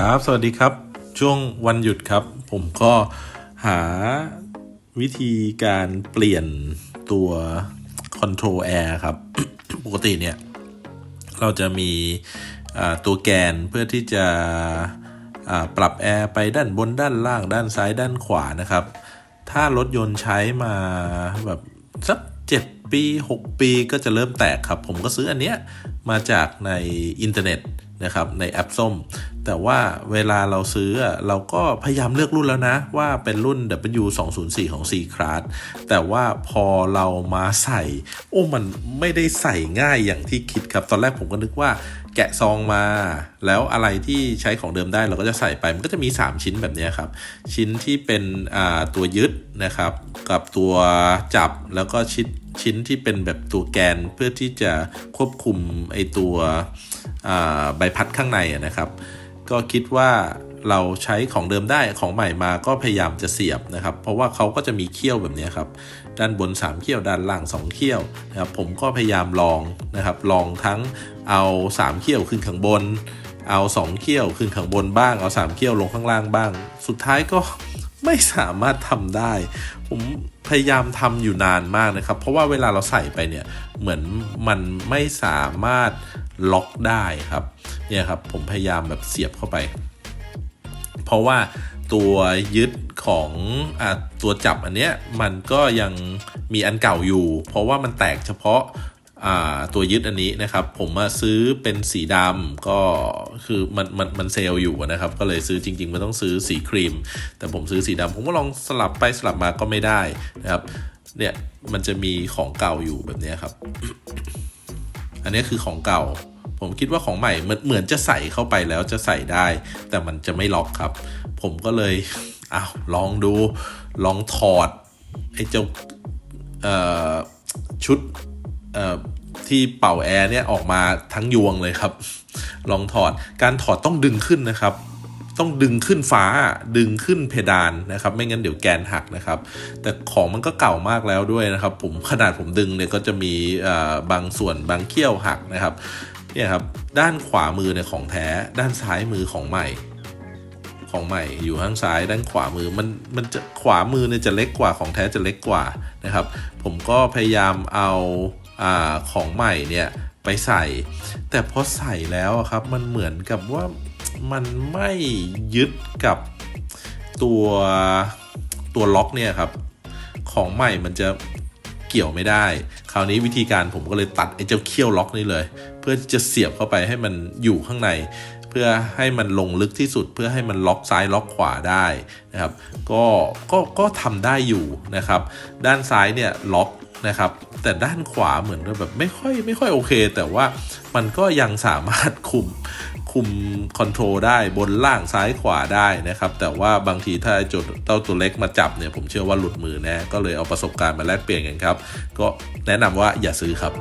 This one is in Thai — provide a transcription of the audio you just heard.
ครับ สวัสดีครับ ช่วงวันหยุดครับ ผมก็หาวิธีการเปลี่ยนตัว Control Air ครับ ปกติเนี่ย เราจะมีตัวแกนเพื่อที่จะปรับแอร์ไปด้านบนด้านล่างด้านซ้ายด้านขวานะครับ ถ้ารถยนต์ใช้มาแบบสักเจ็ดปี 6 ปีก็จะเริ่มแตกครับ ผมก็ซื้ออันเนี้ยมาจากในอินเทอร์เน็ตนะครับในแอปส้ม แต่ว่าเวลาเราซื้อเราก็พยายามเลือกรุ่นแล้วนะ ว่าเป็นรุ่น W204 ของ C Class แต่ว่าพอเรามาใส่ โอ้มันไม่ได้ใส่ง่ายอย่างที่คิดครับ ตอนแรกผมก็นึกว่าแกะซองมา แล้วอะไรที่ใช้ของเดิมได้เราก็จะใส่ไป มันก็จะมี 3 ชิ้นแบบนี้ครับ ชิ้นที่เป็นตัวยึดนะครับ กับตัวจับแล้วก็ชิ้นชิ้นที่เป็นแบบตัวแกนเพื่อที่จะควบคุมไอตัวใบพัดข้างในนะครับ ก็คิดว่าเราใช้ของเดิมได้ของใหม่มาก็พยายามจะเสียบนะครับ เพราะว่าเขาก็จะมีเขี้ยวแบบนี้ครับ ด้านบน 3 เขี้ยว ด้านล่าง 2 เขี้ยวนะครับผมก็พยายามลองนะครับ ลองทั้งเอา 3 เขี้ยวขึ้นข้างบน เอา 2 เขี้ยวขึ้นข้างบนบ้าง เอา 3 เขี้ยวลงข้างล่างบ้าง สุดท้ายก็ไม่สามารถทำได้ ผมพยายามทำอยู่นานมากนะครับ เพราะว่าเวลาเราใส่ไปเนี่ย เหมือนมันไม่สามารถล็อกได้ครับ เนี่ยครับผมพยายามแบบเสียบเข้าไป เพราะว่าตัวยึดของอตัวจับอันเนี้ยมันก็ยังมีอันเก่าอยู่ เพราะว่ามันแตกเฉพาะาตัวยึดอันนี้นะครับ ผมมาซื้อเป็นสีดำก็คือมันมันมันเซลล์อยู่นะครับ ก็เลยซื้อจริงๆมันต้องซื้อสีครีม แต่ผมซื้อสีดำผมก็ลองสลับไปสลับมาก็ไม่ได้นะครับเนี่ยมันจะมีของเก่าอยู่แบบนี้ครับ อันนี้คือของเก่า ผมคิดว่าของใหม่เหมือนจะใส่เข้าไปแล้วจะใส่ได้ แต่มันจะไม่ล็อกครับ ผมก็เลยอ้าวลองดูลองถอดไอ้เจ้าชุดที่เป่าแอร์เนี่ยออกมาทั้งยวงเลยครับ ลองถอดการถอดต้องดึงขึ้นนะครับ ต้องดึงขึ้นฟ้าดึงขึ้นเพดานนะครับ ไม่งั้นเดี๋ยวแกนหักนะครับ แต่ของมันก็เก่ามากแล้วด้วยนะครับ ผมขนาดผมดึงเนี่ยก็จะมีบางส่วนบางเขี้ยวหักนะครับ เนี่ยครับด้านขวามือเนี่ยของแท้ ด้านซ้ายมือของใหม่ ของใหม่อยู่ข้างซ้าย ด้านขวามือมันมันจะขวามือเนี่ยจะเล็กกว่าของแท้จะเล็กกว่านะครับ ผมก็พยายามเอาอาของใหม่เนี่ยไปใส่ แต่พอใส่แล้วครับมันเหมือนกับว่ามันไม่ยึดกับตัวตัวล็อกเนี่ยครับของใหม่มันจะ เกี่ยวไม่ได้ คราวนี้วิธีการผมก็เลยตัดไอ้เจ้าเขี้ยวล็อกนี่เลย เพื่อจะเสียบเข้าไปให้มันอยู่ข้างใน เพื่อให้มันลงลึกที่สุด เพื่อให้มันล็อกซ้ายล็อกขวาได้นะครับ ก็ก็ก็ทำได้อยู่นะครับ ด้านซ้ายเนี่ยล็อกนะครับแต่ด้านขวาเหมือนกับแบบไม่ค่อยไม่ค่อยโอเค แต่ว่ามันก็ยังสามารถคุม คุมคอนโทรลได้บนล่างซ้ายขวาได้นะครับ แต่ว่าบางทีถ้าจุดเต้าตัวเล็กมาจับเนี่ยผมเชื่อว่าหลุดมือแน่ก็เลยเอาประสบการณ์มาแลกเปลี่ยนกันครับ ก็แนะนำว่าอย่าซื้อครับ